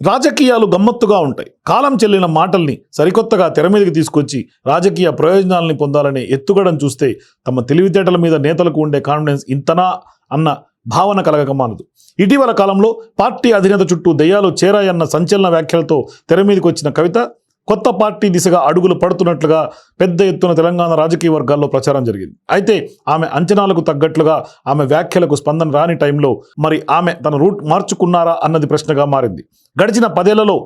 రాజకీయాలు గమ్మత్తుగా ఉంటాయి. కాలం చెల్లిన మాటల్ని సరికొత్తగా తెర మీదకి తీసుకొచ్చి రాజకీయ ప్రయోజనాలని పొందాలనే ఎత్తుగడం చూస్తే తమ తెలివితేటల మీద నేతలకు ఉండే కాన్ఫిడెన్స్ ఇంతనా అన్న భావన కలగక మానదు. ఇటీవల కాలంలో పార్టీ అధినేత చుట్టూ దెయ్యాలు చేరాయన్న సంచలన వ్యాఖ్యలతో తెర మీదకి వచ్చిన కవిత కొత్త పార్టీ దిశగా అడుగులు పడుతున్నట్లుగా పెద్ద ఎత్తున తెలంగాణ రాజకీయ వర్గాల్లో ప్రచారం జరిగింది. అయితే ఆమె అంచనాలకు తగ్గట్లుగా ఆమె వ్యాఖ్యలకు స్పందన రాని టైంలో మరి ఆమె తన రూట్ మార్చుకున్నారా అన్నది ప్రశ్నగా మారింది. గడిచిన పదేళ్ళలో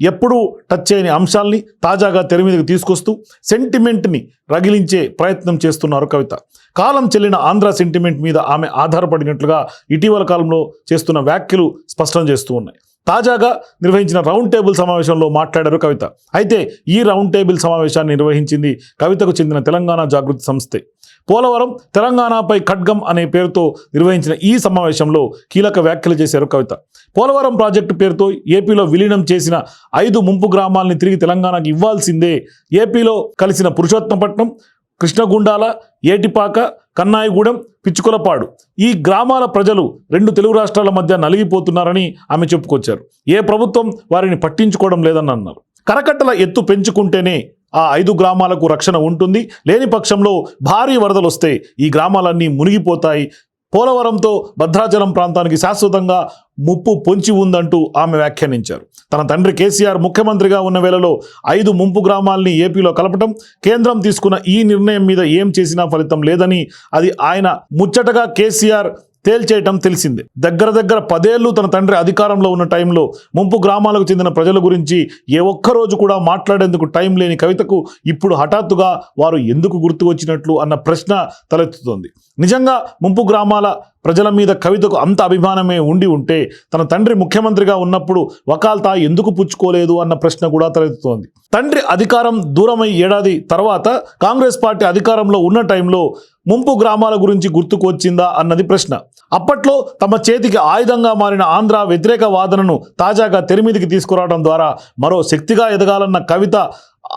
ఎప్పుడూ టచ్ చేయని అంశాల్ని తాజాగా తెర మీదకి తీసుకొస్తూ సెంటిమెంట్ని రగిలించే ప్రయత్నం చేస్తున్నారు కవిత. కాలం చెల్లిన ఆంధ్ర సెంటిమెంట్ మీద ఆమె ఆధారపడినట్లుగా ఇటీవల కాలంలో చేస్తున్న వ్యాఖ్యలు స్పష్టం చేస్తూ ఉన్నాయి. తాజాగా నిర్వహించిన రౌండ్ టేబుల్ సమావేశంలో మాట్లాడారు కవిత. అయితే ఈ రౌండ్ టేబుల్ సమావేశాన్ని నిర్వహించింది కవితకు చెందిన తెలంగాణ జాగృతి సంస్థే. పోలవరం తెలంగాణపై ఖడ్గం అనే పేరుతో నిర్వహించిన ఈ సమావేశంలో కీలక వ్యాఖ్యలు చేశారు కవిత. పోలవరం ప్రాజెక్టు పేరుతో ఏపీలో విలీనం చేసిన ఐదు ముంపు గ్రామాలని తిరిగి తెలంగాణకు ఇవ్వాల్సిందే ఏపీలో కలిసిన పురుషోత్తమపట్నం కృష్ణగుండాల ఏటిపాక కన్నాయిగూడెం పిచ్చుకొలపాడు. ఈ గ్రామాల ప్రజలు రెండు తెలుగు రాష్ట్రాల మధ్య నలిగిపోతున్నారని ఆమె చెప్పుకొచ్చారు. ఏ ప్రభుత్వం వారిని పట్టించుకోవడం లేదని అన్నారు కరకట్టల ఎత్తు పెంచుకుంటేనే ఆ ఐదు గ్రామాలకు రక్షణ ఉంటుంది. లేని పక్షంలో భారీ వరదలు వస్తే ఈ గ్రామాలన్నీ మునిగిపోతాయి. పోలవరంతో భద్రాచలం ప్రాంతానికి శాశ్వతంగా ముప్పు పొంచి ఉందంటూ ఆమె వ్యాఖ్యానించారు. తన తండ్రి కేసీఆర్ ముఖ్యమంత్రిగా ఉన్న వేళలో ఐదు ముంపు గ్రామాల్ని ఏపీలో కలపటం కేంద్రం తీసుకున్న ఈ నిర్ణయం మీద ఏం చేసినా ఫలితం లేదని అది ఆయన ముచ్చటగా కేసీఆర్ తేల్చేయటం తెలిసిందే. దగ్గర దగ్గర పదేళ్ళు తన తండ్రి అధికారంలో ఉన్న టైంలో ముంపు గ్రామాలకు చెందిన ప్రజల గురించి ఏ ఒక్క రోజు కూడా మాట్లాడేందుకు టైం లేని కవితకు ఇప్పుడు హఠాత్తుగా వారు ఎందుకు గుర్తు వచ్చినట్లు అన్న ప్రశ్న తలెత్తుతోంది. నిజంగా ముంపు గ్రామాల ప్రజల మీద కవితకు అంత అభిమానమే ఉండి ఉంటే తన తండ్రి ముఖ్యమంత్రిగా ఉన్నప్పుడు వకాల్తా ఎందుకు పుచ్చుకోలేదు అన్న ప్రశ్న కూడా తలెత్తుతోంది. తండ్రి అధికారం దూరమై ఏడాది తర్వాత కాంగ్రెస్ పార్టీ అధికారంలో ఉన్న టైంలో ముంపు గ్రామాల గురించి గుర్తుకు వచ్చిందా అన్నది ప్రశ్న. అప్పట్లో తమ చేతికి ఆయుధంగా మారిన ఆంధ్ర వ్యతిరేక వాదనను తాజాగా తెరమీదికి తీసుకురావడం ద్వారా మరో శక్తిగా ఎదగాలన్న కవిత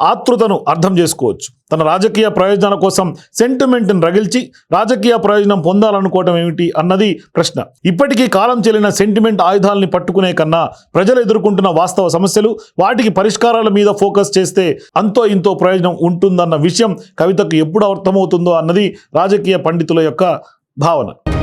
ఆతృతను అర్థం చేసుకోవచ్చు. తన రాజకీయ ప్రయోజనాల కోసం సెంటిమెంట్ని రగిల్చి రాజకీయ ప్రయోజనం పొందాలనుకోవటం ఏమిటి అన్నది ప్రశ్న. ఇప్పటికీ కాలం చెల్లిన సెంటిమెంట్ ఆయుధాలని పట్టుకునే కన్నా ప్రజలు ఎదుర్కొంటున్న వాస్తవ సమస్యలు వాటికి పరిష్కారాల మీద ఫోకస్ చేస్తే అంతో ఇంతో ప్రయోజనం ఉంటుందన్న విషయం కవితకు ఎప్పుడు అర్థమవుతుందో అన్నది రాజకీయ పండితుల యొక్క భావన.